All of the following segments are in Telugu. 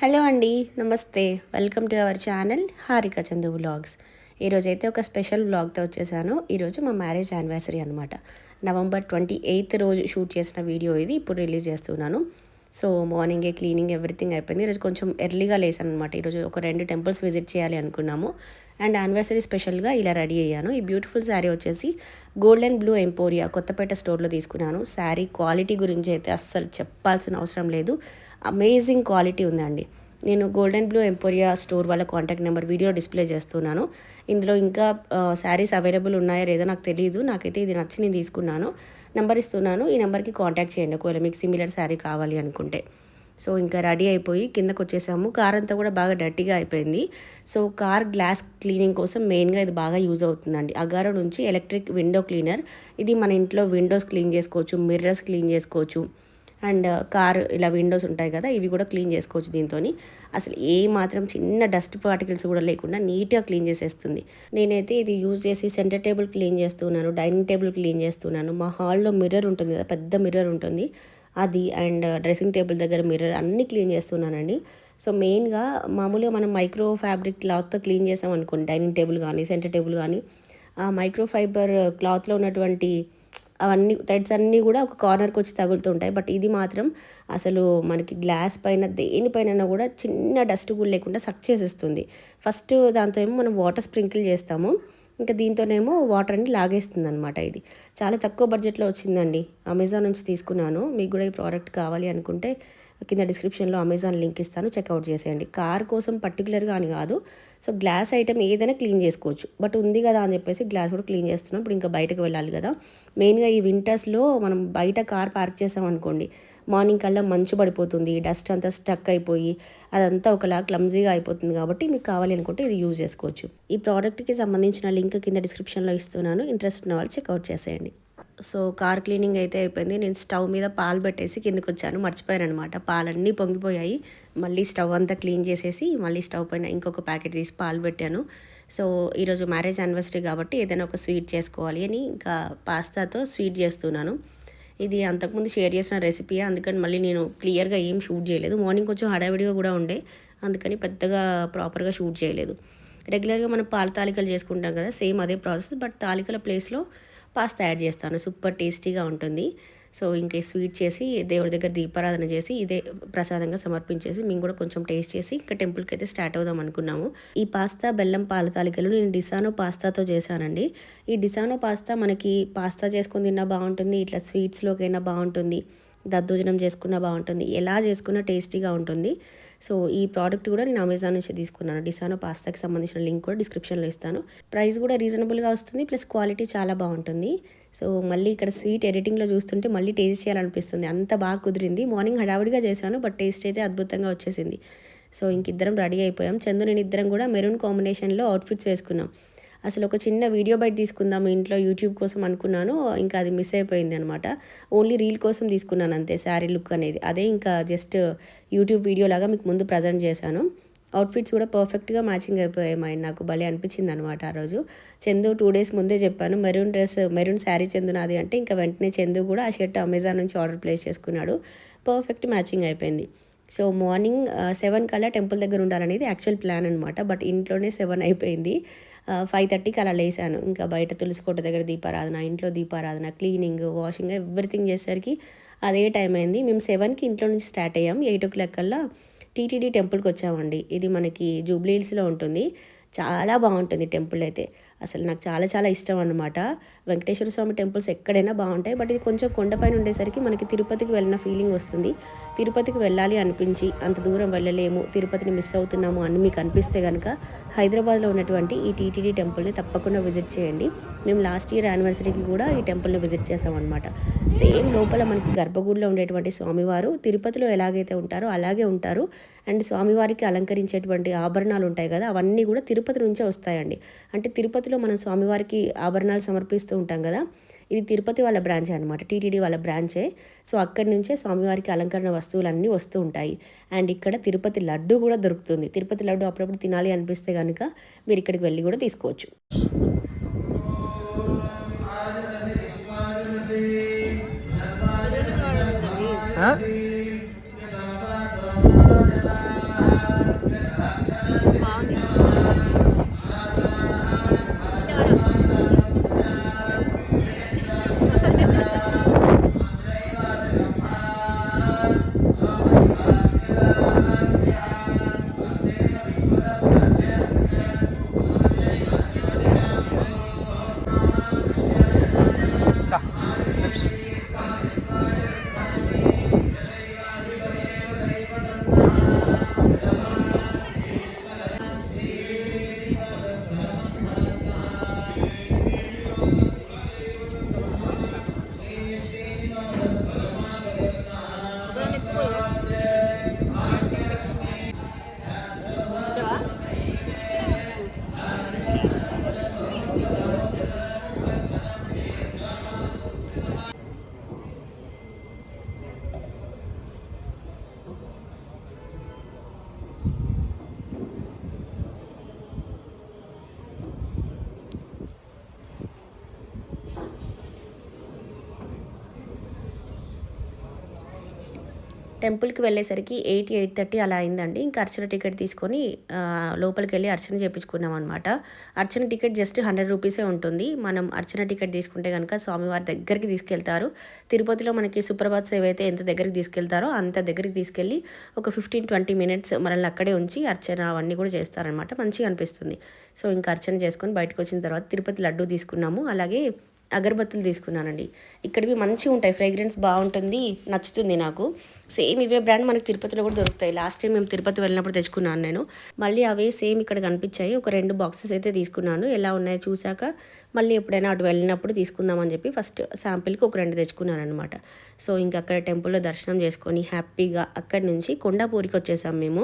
హలో అండి నమస్తే. Welcome to our channel Harika Chandu vlogs. ఈరోజు అయితే ఒక స్పెషల్ వ్లాగ్తో వచ్చేసాను. ఈరోజు మా మ్యారేజ్ యానివర్సరీ అనమాట నవంబర్ ట్వంటీ ఎయిత్ రోజు షూట్ చేసిన వీడియో ఇది ఇప్పుడు రిలీజ్ చేస్తున్నాను. సో మార్నింగే క్లీనింగ్ ఎవ్రీథింగ్ అయిపోయింది. ఈరోజు కొంచెం ఎర్లీగా లేసాను అనమాట ఈరోజు ఒక రెండు టెంపుల్స్ విజిట్ చేయాలి అనుకున్నాము. అండ్ యానివర్సరీ స్పెషల్గా ఇలా రెడీ అయ్యాను. ఈ బ్యూటిఫుల్ శారీ వచ్చేసి గోల్డెన్ బ్లూ ఎంపోరియా కొత్తపేట స్టోర్లో తీసుకున్నాను. శారీ క్వాలిటీ గురించి అయితే అస్సలు చెప్పాల్సిన అవసరం లేదు. అమేజింగ్ క్వాలిటీ ఉందండి. నేను గోల్డెన్ బ్లూ ఎంపోరియా స్టోర్ వాళ్ళ కాంటాక్ట్ నెంబర్ వీడియో డిస్ప్లే చేస్తున్నాను. ఇందులో ఇంకా శారీస్ అవైలబుల్ ఉన్నాయో లేదో నాకు తెలియదు నాకైతే ఇది నచ్చి నేను తీసుకున్నాను. నెంబర్ ఇస్తున్నాను. ఈ నెంబర్కి కాంటాక్ట్ చేయండి. ఒకవేళ మీకు సిమిలర్ శారీ కావాలి అనుకుంటే. సో ఇంకా రెడీ అయిపోయి కిందకు వచ్చేసాము. కార్ అంతా కూడా బాగా డర్టీగా అయిపోయింది. సో కార్ గ్లాస్ క్లీనింగ్ కోసం మెయిన్గా ఇది బాగా యూజ్ అవుతుందండి. అగారో నుంచి ఎలక్ట్రిక్ విండో క్లీనర్. ఇది మన ఇంట్లో విండోస్ క్లీన్ చేసుకోవచ్చు మిర్రర్స్ క్లీన్ చేసుకోవచ్చు. అండ్ కార్ ఇలా విండోస్ ఉంటాయి కదా ఇవి కూడా క్లీన్ చేసుకోవచ్చు దీంతో అసలు ఏ మాత్రం చిన్న డస్ట్ పార్టికల్స్ కూడా లేకుండా నీట్గా క్లీన్ చేసేస్తుంది. నేనైతే ఇది యూజ్ చేసి సెంటర్ టేబుల్ క్లీన్ చేస్తున్నాను డైనింగ్ టేబుల్ క్లీన్ చేస్తున్నాను. మా హాల్లో మిర్రర్ ఉంటుంది కదా పెద్ద మిర్రర్ ఉంటుంది. అది అండ్ డ్రెస్సింగ్ టేబుల్ దగ్గర మిర్రర్ అన్నీ క్లీన్ చేస్తున్నానండి. సో మెయిన్గా మామూలుగా మనం మైక్రో ఫ్యాబ్రిక్ క్లాత్తో క్లీన్ చేసాం అనుకోండి డైనింగ్ టేబుల్ కానీ సెంటర్ టేబుల్ కానీ ఆ మైక్రో ఫైబర్ క్లాత్లో ఉన్నటువంటి అవన్నీ థ్రెడ్స్ అన్నీ కూడా ఒక కార్నర్కి వచ్చి తగులుతుంటాయి బట్ ఇది మాత్రం అసలు మనకి గ్లాస్ పైన దేనిపైన కూడా చిన్న డస్ట్ కూడా లేకుండా సక్ చేసేస్తుంది. ఫస్ట్ దాంతో ఏమో మనం వాటర్ స్ప్రింకిల్ చేస్తాము. ఇంకా దీంతోనేమో వాటర్ అని లాగేస్తుంది అనమాట ఇది. చాలా తక్కువ బడ్జెట్లో వచ్చిందండి. అమెజాన్ నుంచి తీసుకున్నాను. మీకు కూడా ఈ ప్రోడక్ట్ కావాలి అనుకుంటే కింద డిస్క్రిప్షన్లో అమెజాన్ లింక్ ఇస్తాను. చెక్అవుట్ చేసేయండి. కార్ కోసం పర్టికులర్గా అని కాదు. సో గ్లాస్ ఐటమ్ ఏదైనా క్లీన్ చేసుకోవచ్చు. బట్ ఉంది కదా అని చెప్పేసి గ్లాస్ కూడా క్లీన్ చేస్తున్నాం. ఇప్పుడు ఇంకా బయటకు వెళ్ళాలి కదా. మెయిన్గా ఈ వింటర్స్లో మనం బయట కార్ పార్క్ చేసామనుకోండి మార్నింగ్ కల్లా మంచు పడిపోతుంది డస్ట్ అంతా స్టక్ అయిపోయి అదంతా ఒకలా క్లమ్జీగా అయిపోతుంది కాబట్టి మీకు కావాలి అనుకుంటే ఇది యూజ్ చేసుకోవచ్చు. ఈ ప్రోడక్ట్కి సంబంధించిన లింక్ కింద డిస్క్రిప్షన్లో ఇస్తున్నాను ఇంట్రెస్ట్ ఉన్న వాళ్ళు చెక్అవుట్ చేసేయండి. సో కార్ క్లీనింగ్ అయితే అయిపోయింది. నేను స్టవ్ మీద పాలు పెట్టేసి కిందకి వచ్చాను మర్చిపోయాను అనమాట పాలన్నీ పొంగిపోయాయి. మళ్ళీ స్టవ్ అంతా క్లీన్ చేసేసి మళ్ళీ స్టవ్ పైన ఇంకొక ప్యాకెట్ తీసి పాలు పెట్టాను. సో ఈరోజు మ్యారేజ్ యానివర్సరీ కాబట్టి ఏదైనా ఒక స్వీట్ చేసుకోవాలి అని ఇంకా పాస్తాతో స్వీట్ చేస్తున్నాను. ఇది అంతకుముందు షేర్ చేసిన రెసిపీ అందుకని మళ్ళీ నేను క్లియర్గా ఏం షూట్ చేయలేదు. మార్నింగ్ కొంచెం హడావిడిగా కూడా ఉండే అందుకని పెద్దగా ప్రాపర్గా షూట్ చేయలేదు. రెగ్యులర్గా మనం పాల తాలికలు చేసుకుంటాం కదా సేమ్ అదే ప్రాసెస్ బట్ తాలికల ప్లేస్లో పాస్తా యాడ్ చేస్తాను. సూపర్ టేస్టీగా ఉంటుంది. సో ఇంకా స్వీట్ చేసి దేవుడి దగ్గర దీపారాధన చేసి ఇదే ప్రసాదంగా సమర్పించేసి మేము కూడా కొంచెం టేస్ట్ చేసి ఇంకా టెంపుల్కి అయితే స్టార్ట్ అవుదాం అనుకున్నాము. ఈ పాస్తా బెల్లం పాల తాలికలు నేను డిసానో పాస్తాతో చేశానండి. ఈ డిసానో పాస్తా మనకి పాస్తా చేసుకుని తిన్నా బాగుంటుంది ఇట్లా స్వీట్స్లోకైనా బాగుంటుంది దద్దోజనం చేసుకున్నా బాగుంటుంది ఎలా చేసుకున్నా టేస్టీగా ఉంటుంది. సో ఈ ప్రోడక్ట్ కూడా నేను అమెజాన్ నుంచి తీసుకున్నాను. డిసానో పాస్తాకి సంబంధించిన లింక్ కూడా డిస్క్రిప్షన్లో ఇస్తాను. ప్రైస్ కూడా రీజనబుల్గా వస్తుంది ప్లస్ క్వాలిటీ చాలా బాగుంటుంది. సో మళ్ళీ ఇక్కడ స్వీట్ ఎడిటింగ్లో చూస్తుంటే మళ్ళీ టేస్ట్ చేయాలనిపిస్తుంది. అంత బాగా కుదిరింది. మార్నింగ్ హడావిడిగా చేశాను బట్ టేస్ట్ అయితే అద్భుతంగా వచ్చేసింది. సో ఇంకిద్దరం రెడీ అయిపోయాం. చందు నేను ఇద్దరం కూడా మెరూన్ కాంబినేషన్లో అవుట్ఫిట్స్ వేసుకున్నాం. అసలు ఒక చిన్న వీడియో బయట తీసుకుందాం ఇంట్లో యూట్యూబ్ కోసం అనుకున్నాను ఇంకా అది మిస్ అయిపోయింది అనమాట ఓన్లీ రీల్ కోసం తీసుకున్నాను అంతే శారీ లుక్ అనేది. అదే ఇంకా జస్ట్ యూట్యూబ్ వీడియో లాగా మీకు ముందు ప్రజెంట్ చేశాను. అవుట్ఫిట్స్ కూడా పర్ఫెక్ట్గా మ్యాచింగ్ అయిపోయాయి మా నాకు భలే అనిపించింది అనమాట ఆ రోజు. చందు టూ డేస్ ముందే చెప్పాను maroon dress maroon sari Chandu నాది అంటే ఇంకా వెంటనే చందు కూడా ఆ షర్ట్ అమెజాన్ నుంచి ఆర్డర్ ప్లేస్ చేసుకున్నాడు. పర్ఫెక్ట్ మ్యాచింగ్ అయిపోయింది. సో మార్నింగ్ సెవెన్ కల్లా టెంపుల్ దగ్గర ఉండాలనేది యాక్చువల్ ప్లాన్ అనమాట బట్ ఇంట్లోనే సెవెన్ అయిపోయింది. ఫైవ్ థర్టీకి అలా లేసాను. ఇంకా బయట తులసికోట దగ్గర దీపారాధన ఇంట్లో దీపారాధన క్లీనింగ్ వాషింగ్ ఎవ్రీథింగ్ చేసేసరికి అదే టైం అయింది. మేము సెవెన్కి ఇంట్లో నుంచి స్టార్ట్ అయ్యాం. ఎయిట్ ఓ క్లాక్ కల్లా టీటీడీ టెంపుల్కి వచ్చామండి. ఇది మనకి జూబ్లీహిల్స్లో ఉంటుంది. చాలా బాగుంటుంది టెంపుల్ అయితే. అసలు నాకు చాలా చాలా ఇష్టం అనమాట వెంకటేశ్వర స్వామి టెంపుల్స్ ఎక్కడైనా బాగుంటాయి బట్ ఇది కొంచెం కొండపైన ఉండేసరికి మనకి తిరుపతికి వెళ్ళిన ఫీలింగ్ వస్తుంది. తిరుపతికి వెళ్ళాలి అనిపించి అంత దూరం వెళ్ళలేము తిరుపతిని మిస్ అవుతున్నాము అని మీకు అనిపిస్తే కనుక హైదరాబాద్లో ఉన్నటువంటి ఈ టీటీడీ టెంపుల్ని తప్పకుండా విజిట్ చేయండి. మేము లాస్ట్ ఇయర్ యానివర్సరీకి కూడా ఈ టెంపుల్ని విజిట్ చేసామన్నమాట సేమ్ లోపల మనకి గర్భగుడిలో ఉండేటువంటి స్వామివారు తిరుపతిలో ఎలాగైతే ఉంటారో అలాగే ఉంటారు. అండ్ స్వామివారికి అలంకరించేటువంటి ఆభరణాలు ఉంటాయి కదా అవన్నీ కూడా తిరుపతి నుంచే వస్తాయండి. అంటే తిరుపతిలో మనం స్వామివారికి ఆభరణాలు సమర్పిస్తూ ఉంటాం కదా ఇది తిరుపతి వాళ్ళ బ్రాంచ్ అనమాట టీటీడీ వాళ్ళ బ్రాంచే. సో అక్కడి నుంచే స్వామివారికి అలంకరణ వస్తువులు అన్నీ వస్తూ ఉంటాయి. అండ్ ఇక్కడ తిరుపతి లడ్డు కూడా దొరుకుతుంది. తిరుపతి లడ్డు అప్పుడప్పుడు తినాలి అనిపిస్తే కనుక మీరు ఇక్కడికి వెళ్ళి కూడా తీసుకోవచ్చు. టెంపుల్కి వెళ్ళేసరికి ఎయిట్ ఎయిట్ థర్టీ అలా అయిందండి. ఇంకా అర్చన టికెట్ తీసుకొని లోపలికి వెళ్ళి అర్చన చేయించుకున్నాం అనమాట అర్చన టికెట్ జస్ట్ హండ్రెడ్ రూపీసే ఉంటుంది. మనం అర్చన టికెట్ తీసుకుంటే కనుక స్వామివారి దగ్గరికి తీసుకెళ్తారు. తిరుపతిలో మనకి సుప్రభాత్ సేవ అయితే ఎంత దగ్గరికి తీసుకెళ్తారో అంత దగ్గరికి తీసుకెళ్ళి ఒక ఫిఫ్టీన్ ట్వంటీ మినిట్స్ మనల్ని అక్కడే ఉంచి అర్చన అవన్నీ కూడా చేస్తారనమాట మంచిగా అనిపిస్తుంది. సో ఇంకా అర్చన చేసుకొని బయటకు వచ్చిన తర్వాత తిరుపతి లడ్డు తీసుకున్నాము. అలాగే అగరబత్తులు తీసుకున్నానండి. ఇక్కడివి మంచిగా ఉంటాయి. ఫ్రేగ్రెన్స్ బాగుంటుంది. నచ్చుతుంది నాకు. సేమ్ ఇవే బ్రాండ్ మనకి తిరుపతిలో కూడా దొరుకుతాయి. లాస్ట్ టైం మేము తిరుపతి వెళ్ళినప్పుడు తెచ్చుకున్నాను నేను. మళ్ళీ అవే సేమ్ ఇక్కడ కనిపించాయి. ఒక రెండు బాక్సెస్ అయితే తీసుకున్నాను. ఎలా ఉన్నాయో చూశాక మళ్ళీ ఎప్పుడైనా అటు వెళ్ళినప్పుడు తీసుకుందామని చెప్పి ఫస్ట్ శాంపిల్కి ఒక రెండు తెచ్చుకున్నాను అనమాట సో ఇంకా అక్కడ టెంపుల్లో దర్శనం చేసుకొని హ్యాపీగా అక్కడి నుంచి కొండాపూరికి వచ్చేసాం మేము.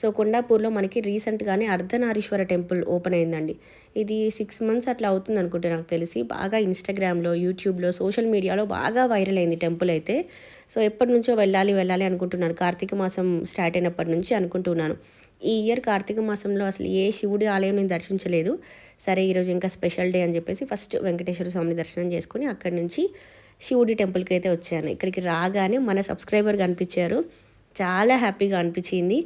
సో కొండాపూర్లో మనకి రీసెంట్గానే అర్ధనారీశ్వర టెంపుల్ ఓపెన్ అయిందండి. ఇది సిక్స్ మంత్స్ అట్లా అవుతుంది అనుకుంటే నాకు తెలిసి. బాగా ఇన్స్టాగ్రామ్లో యూట్యూబ్లో సోషల్ మీడియాలో బాగా వైరల్ అయింది టెంపుల్ అయితే. సో ఎప్పటి నుంచో వెళ్ళాలి వెళ్ళాలి అనుకుంటున్నాను. కార్తీక మాసం స్టార్ట్ అయినప్పటి నుంచి అనుకుంటున్నాను. ఈ ఇయర్ కార్తీక మాసంలో అసలు ఏ శివుడి ఆలయం నేను దర్శించలేదు. సరే ఈరోజు ఇంకా స్పెషల్ డే అని చెప్పేసి ఫస్ట్ వెంకటేశ్వర స్వామిని దర్శనం చేసుకుని అక్కడి నుంచి శివుడి టెంపుల్కి అయితే వచ్చాను. ఇక్కడికి రాగానే మన సబ్స్క్రైబర్ కనిపించారు. చాలా హ్యాపీగా అనిపించింది.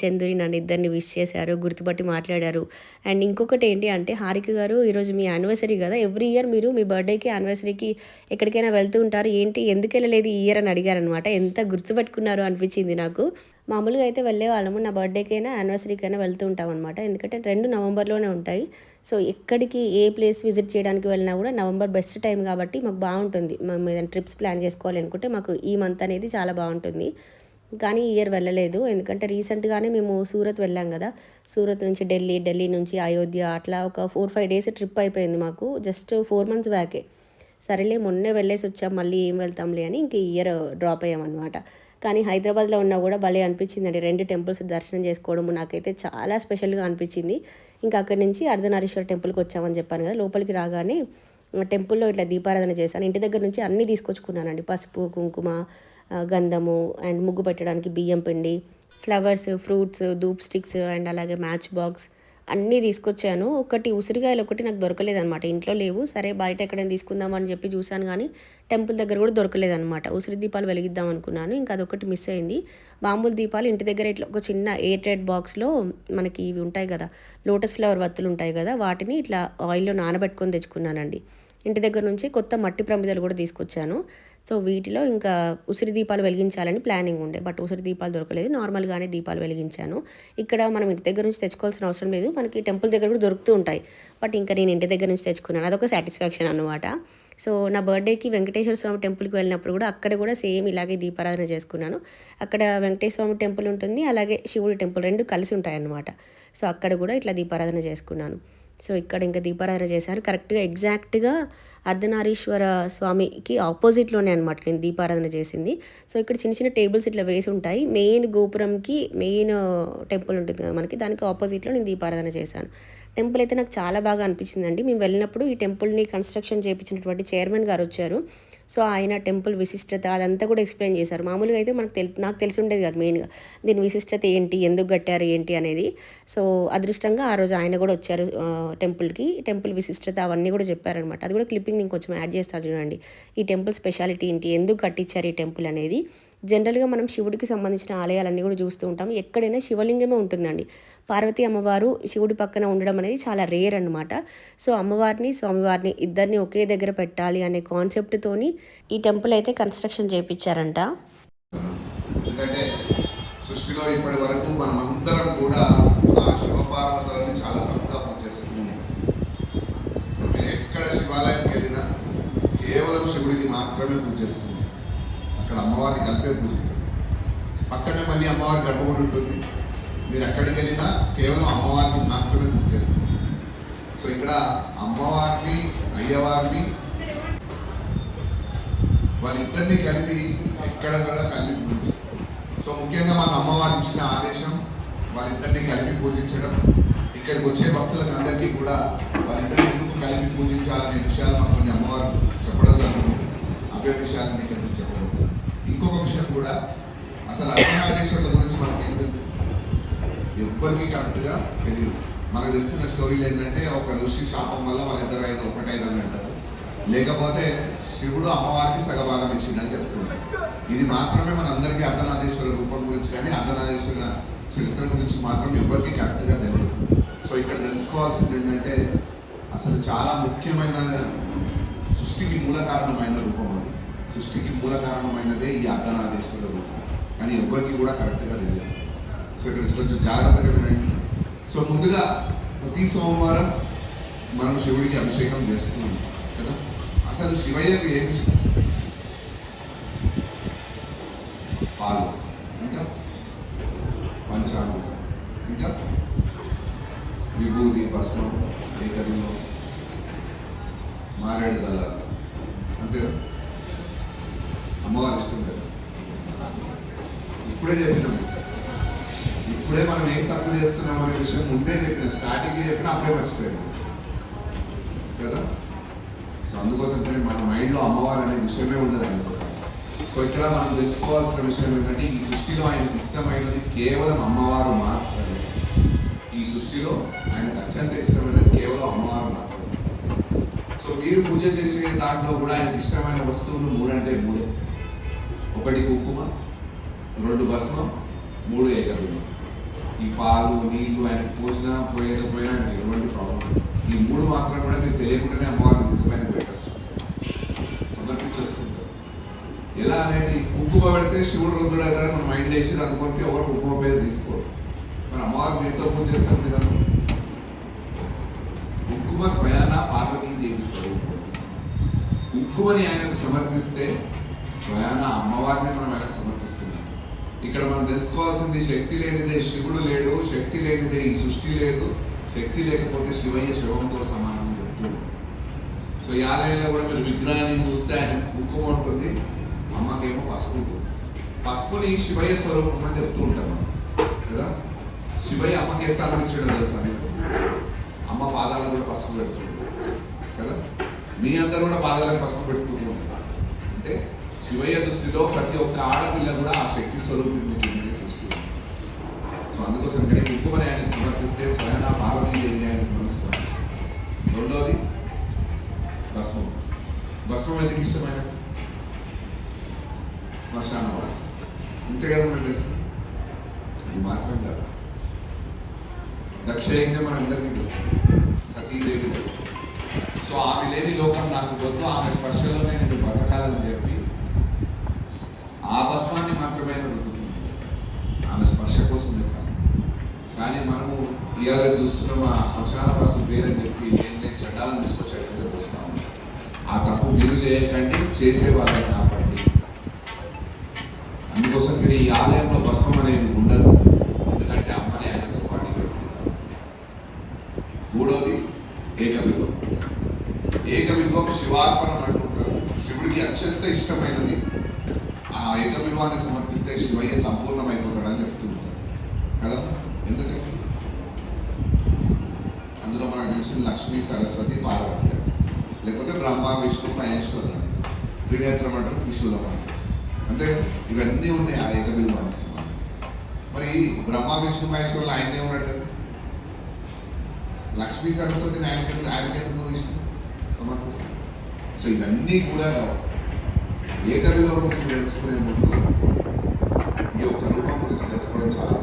చందుని నన్ను ఇద్దరిని విష్ చేశారు గుర్తుపట్టి మాట్లాడారు. అండ్ ఇంకొకటి ఏంటి అంటే హారిక గారు ఈరోజు మీ యానివర్సరీ కదా ఎవ్రీ ఇయర్ మీరు మీ బర్త్డేకి యానివర్సరీకి ఎక్కడికైనా వెళ్తూ ఉంటారు. ఏంటి ఎందుకు వెళ్ళలేదు ఈ ఇయర్ అని అడిగారనమాట ఎంత గుర్తుపెట్టుకున్నారు అనిపించింది నాకు. మామూలుగా అయితే వెళ్ళే వాళ్ళము నా బర్త్డేకైనా యానివర్సరీకైనా వెళ్తూ ఉంటాం అనమాట ఎందుకంటే రెండు నవంబర్లోనే ఉంటాయి. సో ఎక్కడికి ఏ ప్లేస్ విజిట్ చేయడానికి వెళ్ళినా కూడా నవంబర్ బెస్ట్ టైం కాబట్టి మాకు బాగుంటుంది. మేము ఏదైనా ట్రిప్స్ ప్లాన్ చేసుకోవాలి అనుకుంటే మాకు ఈ మంత్ అనేది చాలా బాగుంటుంది. కానీ ఇయర్ వెళ్ళలేదు. ఎందుకంటే రీసెంట్గానే మేము సూరత్ వెళ్ళాం కదా. సూరత్ నుంచి ఢిల్లీ ఢిల్లీ నుంచి అయోధ్య అట్లా ఒక ఫోర్ ఫైవ్ డేస్ ట్రిప్ అయిపోయింది మాకు. జస్ట్ ఫోర్ మంత్స్ బ్యాకే సరేలే మొన్నే వెళ్ళేసి వచ్చాం. మళ్ళీ ఏం వెళ్తాంలే అని ఇంక ఈ ఇయర్ డ్రాప్ అయ్యామన్నమాట. కానీ హైదరాబాద్లో ఉన్నా కూడా భలే అనిపించిందండి. రెండు టెంపుల్స్ దర్శనం చేసుకోవడము నాకైతే చాలా స్పెషల్గా అనిపించింది. ఇంకా అక్కడి నుంచి అర్ధనారీశ్వర టెంపుల్కి వచ్చామని చెప్పాను కదా. లోపలికి రాగానే టెంపుల్లో ఇట్లా దీపారాధన చేశాను. ఇంటి దగ్గర నుంచి అన్నీ తీసుకొచ్చుకున్నానండి. పసుపు కుంకుమ గంధము అండ్ ముగ్గు పెట్టడానికి బియ్యం పిండి flowers fruits dhoop sticks and అలాగే మ్యాచ్ బాక్స్ అన్నీ తీసుకొచ్చాను. ఒకటి ఉసిరికాయలు ఒకటి నాకు దొరకలేదనమాట ఇంట్లో లేవు. సరే బయట ఎక్కడైనా తీసుకుందామని చెప్పి చూశాను కానీ టెంపుల్ దగ్గర కూడా దొరకలేదనమాట ఉసిరి దీపాలు వెలిగిద్దాం అనుకున్నాను. ఇంకా అదొకటి మిస్ అయింది. బాంబుల దీపాలు ఇంటి దగ్గర ఇట్లా ఒక చిన్న ఎయిర్ బాక్స్లో మనకి ఇవి ఉంటాయి కదా లోటస్ ఫ్లవర్ వత్తులు ఉంటాయి కదా వాటిని ఇట్లా ఆయిల్లో నానబెట్టుకొని తెచ్చుకున్నానండి. ఇంటి దగ్గర నుంచి కొత్త మట్టి ప్రమిదలు కూడా తీసుకొచ్చాను. సో వీటిలో ఇంకా ఉసిరి దీపాలు వెలిగించాలని ప్లానింగ్ ఉండే. బట్ ఉసిరి దీపాలు దొరకలేదు. నార్మల్గానే దీపాలు వెలిగించాను. ఇక్కడ మనం ఇంటి దగ్గర నుంచి తెచ్చుకోవాల్సిన అవసరం లేదు. మనకి టెంపుల్ దగ్గర కూడా దొరుకుతూ ఉంటాయి. బట్ ఇంకా నేను ఇంటి దగ్గర నుంచి తెచ్చుకున్నాను. అదొక సాటిస్ఫాక్షన్ అనమాట సో నా బర్త్డేకి వెంకటేశ్వర స్వామి టెంపుల్కి వెళ్ళినప్పుడు కూడా అక్కడ కూడా సేమ్ ఇలాగే దీపారాధన చేసుకున్నాను. అక్కడ వెంకటేశ్వర స్వామి టెంపుల్ ఉంటుంది. అలాగే శివుడి టెంపుల్ రెండు కలిసి ఉంటాయి అన్నమాట సో అక్కడ కూడా ఇట్లా దీపారాధన చేసుకున్నాను. సో ఇక్కడ ఇంకా దీపారాధన చేశాను కరెక్ట్గా ఎగ్జాక్ట్గా అర్ధనారీశ్వర స్వామికి ఆపోజిట్లోనే అనమాట నేను దీపారాధన చేసింది. సో ఇక్కడ చిన్న చిన్న టేబుల్స్ ఇట్లా వేసి ఉంటాయి. మెయిన్ గోపురంకి మెయిన్ టెంపుల్ ఉంటుంది కదా మనకి దానికి ఆపోజిట్లో నేను దీపారాధన చేశాను. టెంపుల్ అయితే నాకు చాలా బాగా అనిపించిందండి. మేము వెళ్ళినప్పుడు ఈ టెంపుల్ని కన్స్ట్రక్షన్ చేయించినటువంటి చైర్మన్ గారు వచ్చారు. సో ఆయన టెంపుల్ విశిష్టత అదంతా కూడా ఎక్స్ప్లెయిన్ చేశారు. మామూలుగా అయితే మనకు తెలి నాకు తెలిసి ఉండేది కాదు మెయిన్గా. దీని విశిష్టత ఏంటి? ఎందుకు కట్టారు? ఏంటి? అనేది. సో అదృష్టంగా ఆ రోజు ఆయన కూడా వచ్చారు టెంపుల్కి. టెంపుల్ విశిష్టత అవన్నీ కూడా చెప్పారనమాట అది కూడా క్లిప్పింగ్ నేను కొంచెం యాడ్ చేస్తాను చూడండి. ఈ టెంపుల్ స్పెషాలిటీ ఏంటి? ఎందుకు కట్టించారు ఈ టెంపుల్ అనేది? జనరల్గా మనం శివుడికి సంబంధించిన ఆలయాలన్నీ కూడా చూస్తూ ఉంటాం. ఎక్కడైనా శివలింగమే ఉంటుందండి. పార్వతీ అమ్మవారు శివుడి పక్కన ఉండడం అనేది చాలా రేర్ అనమాట సో అమ్మవారిని స్వామివారిని ఇద్దరిని ఒకే దగ్గర పెట్టాలి అనే కాన్సెప్ట్తోని ఈ టెంపుల్ అయితే కన్స్ట్రక్షన్ చేయించారంట ఎందుకంటే సృష్టిలో ఇప్పటి వరకు మనమందరం కూడా ఆ శివ పార్వతులని చాలా తప్పుగా పూజేస్తున్నాం మీరు ఎక్కడ శివాలయానికి వెళ్ళినా కేవలం శివుడికి మాత్రమే పూజ చేస్తూ ఇక్కడ అమ్మవారిని కలిపే పూజించారు. పక్కనే మళ్ళీ అమ్మవారి గర్భగుడి ఉంటుంది. మీరు ఎక్కడికి వెళ్ళినా కేవలం అమ్మవారిని మాత్రమే పూజ చేస్తారు. సో ఇక్కడ అమ్మవారిని అయ్యవారిని వాళ్ళిద్దరినీ కలిపి ఎక్కడ కూడా కలిపి పూజించారు. సో ముఖ్యంగా మన అమ్మవారి ఇచ్చిన ఆదేశం వాళ్ళిద్దరినీ కలిపి పూజించడం ఇక్కడికి వచ్చే భక్తులకు అందరికీ కూడా వాళ్ళిద్దరిని ఎందుకు కలిపి పూజించాలనే విషయాలు మాకు కొన్ని అమ్మవారు చెప్పడం జరుగుతుంది. అవే విషయాలను ఇక్కడ ఇంకొక విషయం కూడా. అసలు అర్ధనాగేశ్వరుల గురించి మనకి ఏం తెలుసు? కరెక్ట్గా తెలియదు మనకు తెలిసిన స్టోరీలు ఏంటంటే ఒక ఋషి శాపం వల్ల వాళ్ళిద్దరు ఐదు ఒకటైన అంటారు. లేకపోతే శివుడు అమ్మవారికి సగభాగం ఇచ్చిండని చెప్తున్నాడు ఇది మాత్రమే మన అందరికీ అర్ధనాదేశ్వర రూపం గురించి కానీ అర్ధనాదేశ్వర చరిత్ర గురించి మాత్రం ఎవరికి కరెక్ట్గా తెలియదు సో ఇక్కడ తెలుసుకోవాల్సింది ఏంటంటే అసలు చాలా ముఖ్యమైన సృష్టికి మూల కారణమైన రూపం సృష్టికి మూల కారణమైనదే ఈ అర్ధనాదేశ్వర రూపం కానీ ఎవరికి కూడా కరెక్ట్గా తెలియదు. సో ఇక్కడ కొంచెం జాగ్రత్తగా వినండి. సో ముందుగా ప్రతి సోమవారం మనం శివుడికి అభిషేకం చేస్తున్నాం కదా? అసలు శివయ్యకు ఏమి ఇష్టం? పాలు ఇంకా? పంచామృతం ఇంకా? విభూది భస్మం ఏకరిలో మారేడు దళాలు అంతేనా అమ్మవారి ఇష్టం కదా ఇప్పుడే చెప్పినాం. ఇప్పుడే మనం ఏం తప్పు చేస్తున్నాం అనే విషయం ముందే చెప్పిన. స్టార్టింగ్ చెప్పిన అప్పుడే మర్చిపోయాము కదా? సో అందుకోసం మన మైండ్లో అమ్మవారు అనే విషయమే ఉండదు ఆయనతో. సో ఇక్కడ మనం తెలుసుకోవాల్సిన విషయం ఏంటంటే ఈ సృష్టిలో ఆయనకి ఇష్టమైనది కేవలం అమ్మవారు మాత్రమే. ఈ సృష్టిలో ఆయనకు అత్యంత ఇష్టమైనది కేవలం అమ్మవారు మాత్రమే. సో మీరు పూజ చేసే దాంట్లో కూడా ఆయనకి ఇష్టమైన వస్తువులు మూడంటే మూడే. ఒకటి కుంకుమ రెండు భస్మం మూడు ఏకబిల్లం ఈ పాలు నీళ్ళు ఆయన పోసినా పోయకపోయినా ఆయనకి ఎటువంటి ప్రాబ్లం ఈ మూడు మాత్రం కూడా మీరు తెలియకుండానే అమ్మవారిని తీసుకుపోయిన పెట్టచ్చు. సమర్పించేస్తుంటారు ఎలా అనేది కుంకుమ పెడితే శివుడు రుద్రుడు అవుతాడని మన మైండ్ వేసి అనుకుంటే ఎవరు కుంకుమ పేరు తీసుకోరు. మన అమ్మవారిని ఎంతో పూజ చేస్తారు మీరంతా. కుంకుమ స్వయాన పార్వతీదేవి స్వరూపం. కుంకుమని ఆయనకు సమర్పిస్తే స్వయాన అమ్మవారిని మనం ఆయనకు సమర్పిస్తున్నాం. ఇక్కడ మనం తెలుసుకోవాల్సింది శక్తి లేనిదే శివుడు లేడు శక్తి లేనిదే ఈ సృష్టి లేదు శక్తి లేకపోతే శివయ్య శివంతో సమానం అని చెప్తూ సో ఈ ఆలయంలో కూడా మీరు విగ్రహాన్ని చూస్తే ఆయన కుంకుమ ఉంటుంది అమ్మకేమో పసుపు పసుపుని శివయ్య స్వరూపం అని చెప్తూ ఉంటాం మనం కదా? శివయ్య అమ్మకి స్థానం ఇచ్చాడో తెలుసా మీకు? అమ్మ పాదాలు కూడా పసుపు పెడుతుంది కదా? మీ అందరూ కూడా పాదాలకు పసుపు పెట్టుకుంటూ ఉంటారు. అంటే శివయ్య దృష్టిలో ప్రతి ఒక్క ఆడపిల్ల కూడా ఆ శక్తి స్వరూపిణి చూస్తుంది. సో అందుకోసం ఇక్కడ కుంకుమని ఆయనకు సమర్పిస్తే స్వయం పార్వతీదేవిని ఆయనకు మనం సమర్పిస్తాం. రెండోది భస్మం. భస్మం ఎందుకు ఇష్టమైన? శ్మశాన వాసి. ఇంతే కదా మనకు తెలుసు? ఇది మాత్రం కాదు. దక్షయజ్ఞం మన అందరికీ తెలుసు. సతీదేవి సో ఆమె లేని లోకం నాకు వద్దు ఆమె స్పర్శలోనే నేను బతకాలని చెప్పి ఆ భస్మాన్ని మాత్రమే రుద్దుకుంది ఆమె స్పర్శ కోసమే కాదు. కానీ మనము ఇవాళ చూస్తున్నాం ఆ శ్మశాన వాసు పేరని చెప్పి నేను నేను చట్టాలను తీసుకొచ్చాడు మీద పోస్తా ఆ తప్పు మీరు చేయకండి చేసే వాళ్ళని ఆపండి అందుకోసం ఇక్కడ ఈ ఆలయంలో భస్మం అనేది ఉండదు. ఎందుకంటే అమ్మని ఆయనతో పాటు ఇక్కడ ఉంటారు. మూడోది ఏకబింబం. ఏకబింబం శివార్పణం అంటుంటారు. శివుడికి అత్యంత ఇష్టమైనది ఆ ఏకబిల్వాన్ని సమర్పిస్తే శివయ్య సంపూర్ణమైపోతాడని చెప్తూ ఉంటారు కదా? ఎందుకని అందులో మనకు తెలిసిన లక్ష్మీ సరస్వతి పార్వతి అంట. లేకపోతే బ్రహ్మ విష్ణు మహేశ్వరుడు అంట. త్రినేత్రం అంటారు త్రిశూలం అంటారు. అంటే ఇవన్నీ ఉన్నాయి ఆ ఏకబిల్వానికి సంబంధించి. మరి బ్రహ్మ విష్ణు మహేశ్వరులు ఆయనే ఉన్నాడు కదా? లక్ష్మీ సరస్వతిని ఆయనకెందుకు ఆయనకెందుకు ఇష్టం? సమర్పిస్తాడు సో ఇవన్నీ కూడా ఏ కవిలో గురించి తెలుసుకునే ముందు ఈ యొక్క రూపం గురించి తెలుసుకోవడం చాలా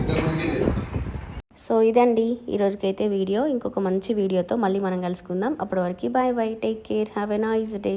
ఇంతమందికే చెప్పిన సో ఇదండి ఈరోజుకైతే వీడియో. ఇంకొక మంచి వీడియోతో మళ్ళీ మనం కలుసుకుందాం. అప్పటి వరకు bye bye take care have a nice day.